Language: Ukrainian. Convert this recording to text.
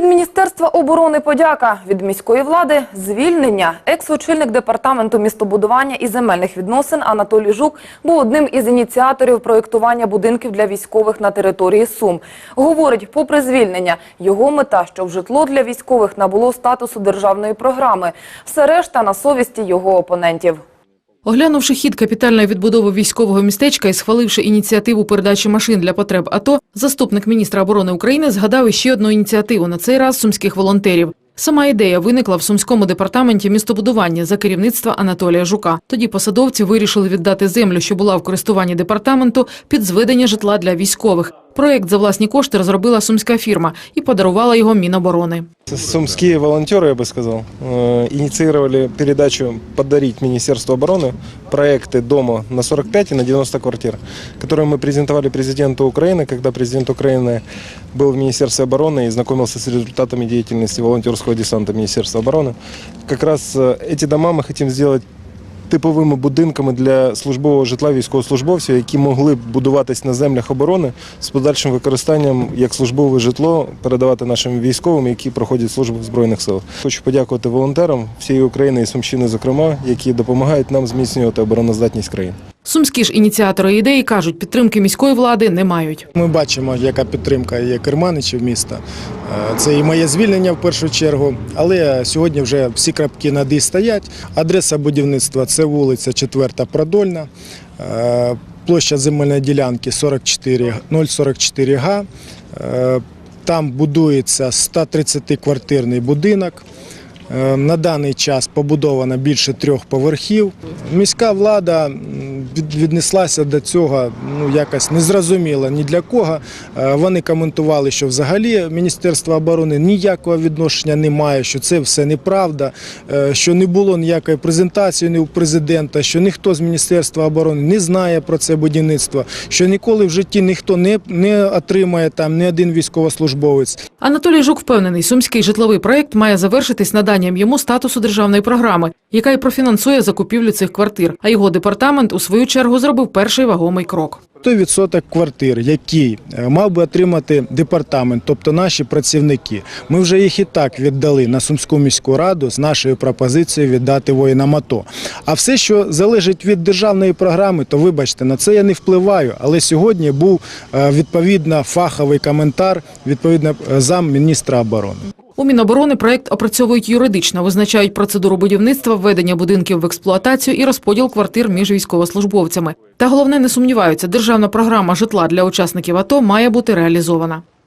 Від Міністерства оборони подяка, від міської влади звільнення. Екс-очільник департаменту містобудування і земельних відносин Анатолій Жук був одним із ініціаторів проєктування будинків для військових на території Сум. Говорить, попри звільнення, його мета, щоб житло для військових набуло статусу державної програми. Все решта на совісті його опонентів. Оглянувши хід капітальної відбудови військового містечка і схваливши ініціативу передачі машин для потреб АТО, заступник міністра оборони України згадав іще одну ініціативу, на цей раз сумських волонтерів. Сама ідея виникла в сумському департаменті містобудування за керівництва Анатолія Жука. Тоді посадовці вирішили віддати землю, що була в користуванні департаменту, під зведення житла для військових. Проєкт за власні кошти розробила сумська фірма і подарувала його Міноборони. Сумские волонтеры, я бы сказал, э, инициировали передачу «Подарить Министерству обороны» проекты дома на 45 и на 90 квартир, которые мы презентовали президенту Украины, когда президент Украины был в Министерстве обороны и знакомился с результатами деятельности волонтерского десанта Министерства обороны. Как раз э, эти дома мы хотим сделать типовими будинками для службового житла військовослужбовців, які могли б будуватись на землях оборони з подальшим використанням як службове житло передавати нашим військовим, які проходять службу в збройних силах. Хочу подякувати волонтерам всієї України і Сумщини, зокрема, які допомагають нам зміцнювати обороноздатність країни. Сумські ж ініціатори ідеї кажуть, підтримки міської влади не мають. Ми бачимо, яка підтримка є керманичів міста. Е, Це і моє звільнення в першу чергу. Але сьогодні вже всі крапки над «і» стоять. Адреса будівництва це вулиця 4 Продольна. Е, Площа земельної ділянки 44, 044 га. Е, Там будується 130-квартирний будинок. На даний час побудовано більше трьох поверхів. Міська влада віднеслася до цього ну, якось незрозуміло ні для кого. Е, Вони коментували, що взагалі Міністерство оборони ніякого відношення не має, що це все неправда, е, що не було ніякої презентації у президента, що ніхто з Міністерства оборони не знає про це будівництво, що ніколи в житті ніхто не, не отримає там ні один військовослужбовець. Анатолій Жук впевнений, сумський житловий проєкт має завершитись наданням йому статусу державної програми, яка й профінансує закупівлю цих квартир. А його департамент у свою чергу зробив перший вагомий крок. Той відсоток квартир, який е, мав би отримати департамент, тобто наші працівники, ми вже їх і так віддали на Сумську міську раду з нашою пропозицією віддати воїнам АТО. А все, що залежить від державної програми, то вибачте, на це я не впливаю. Але сьогодні був е, відповідно фаховий коментар, відповідно е, зам міністра оборони. У Міноборони проект опрацьовують юридично, визначають процедуру будівництва, введення будинків в експлуатацію і розподіл квартир між військовослужбовцями. Та головне не сумніваються, державна програма житла для учасників АТО має бути реалізована.